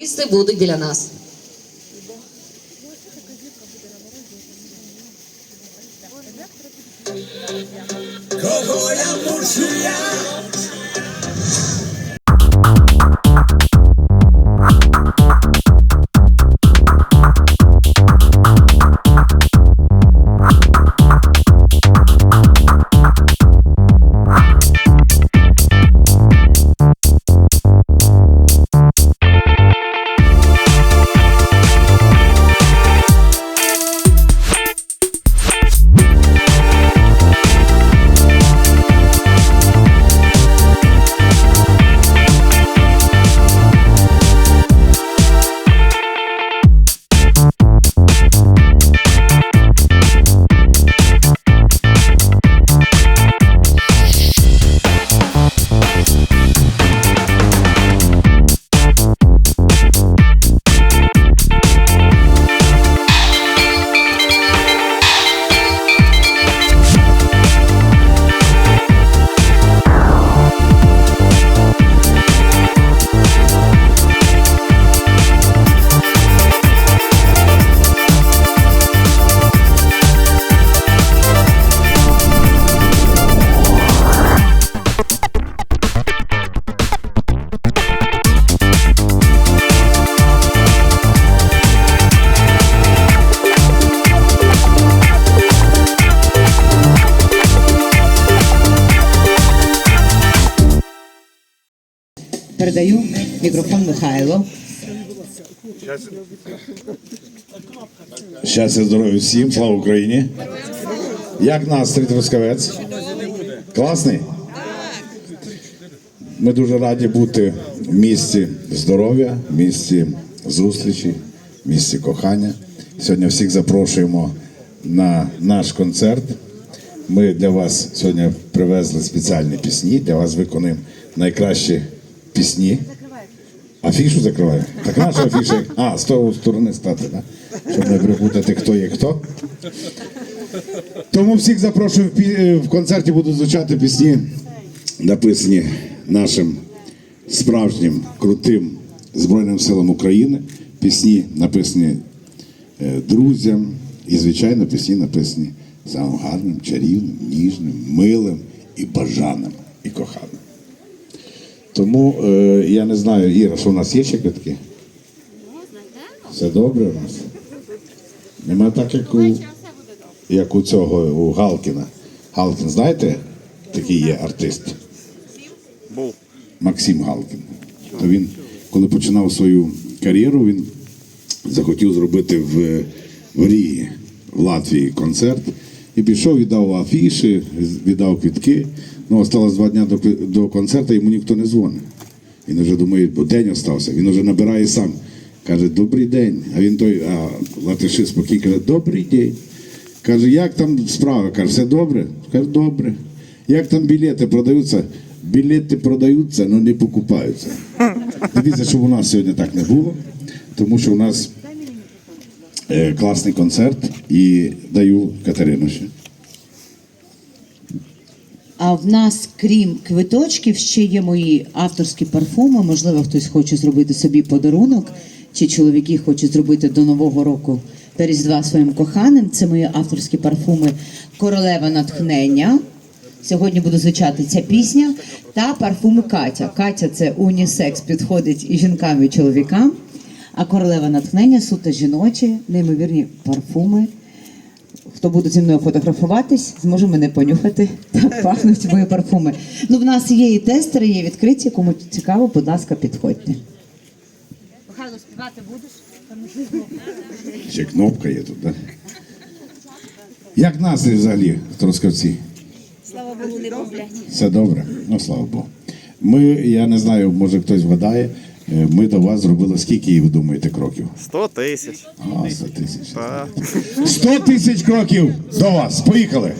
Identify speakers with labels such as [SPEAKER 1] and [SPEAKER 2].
[SPEAKER 1] Артисти будуть біля нас.
[SPEAKER 2] Кого я мушу
[SPEAKER 3] Передаю мікрофон Михайло.
[SPEAKER 4] Щастя, здоров'я всім, слава Україні. Як настрій Трускавець? Класний? Ми дуже раді бути в місті здоров'я, в місті зустрічі, в місті кохання. Сьогодні всіх запрошуємо на наш концерт. Ми для вас сьогодні привезли спеціальні пісні. Для вас виконуємо найкращі пісні. Афішу закриваю? Так наша афіша. А, з того сторони стати, да? щоб не припутати, хто є хто. Тому всіх запрошую в, концерті будуть звучати пісні, написані нашим справжнім крутим Збройним силам України. Пісні написані е, друзям, і, звичайно, пісні написані самим гарним, чарівним, ніжним, милим і бажаним, і коханим. Тому е, я не знаю, Іра, що у нас є ще квитки? Все добре у нас? Нема так, як у, як у цього, у Галкіна. Галкін, знаєте, такий є артист?
[SPEAKER 5] Був.
[SPEAKER 4] Максим Галкін. То він, коли починав свою кар'єру, він захотів зробити в, в Рії, в Латвії концерт. І пішов, віддав афіші, віддав квітки. Ну, осталось два дні до, до концерту, йому ніхто не дзвонить. Він вже думає, бо день остався. Він вже набирає сам. Каже, добрий день. А він той, а латиши спокійно каже, добрий день. Каже, як там справа? Каже, все добре? Каже, добре. Як там білети продаються? Білети продаються, але не покупаються. Дивіться, щоб у нас сьогодні так не було, тому що у нас е, класний концерт і даю Катерину ще.
[SPEAKER 3] А в нас, крім квиточків, ще є мої авторські парфуми. Можливо, хтось хоче зробити собі подарунок, чи чоловіки хочуть зробити до Нового року та Різдва своїм коханим. Це мої авторські парфуми Королева натхнення. Сьогодні буде звучати ця пісня та парфуми Катя. Катя це унісекс, підходить і жінкам, і чоловікам. А королева натхнення суто жіночі, неймовірні парфуми. Хто буде зі мною фотографуватись, зможе мене понюхати. Так пахнуть мої парфуми. Ну, в нас є і тестери, є відкриті. Кому цікаво, будь ласка, підходьте.
[SPEAKER 6] Михайло, співати будеш?
[SPEAKER 4] Ще кнопка є тут, так? Як настрій взагалі в Трускавці?
[SPEAKER 6] Слава Богу, не проблема.
[SPEAKER 4] Все добре? Ну, слава Богу. Ми, я не знаю, може хтось вгадає, е, ми до вас зробили скільки, ви думаєте, кроків?
[SPEAKER 5] 100 тисяч.
[SPEAKER 4] А, 100 тисяч. 100 тисяч кроків до вас. Поїхали.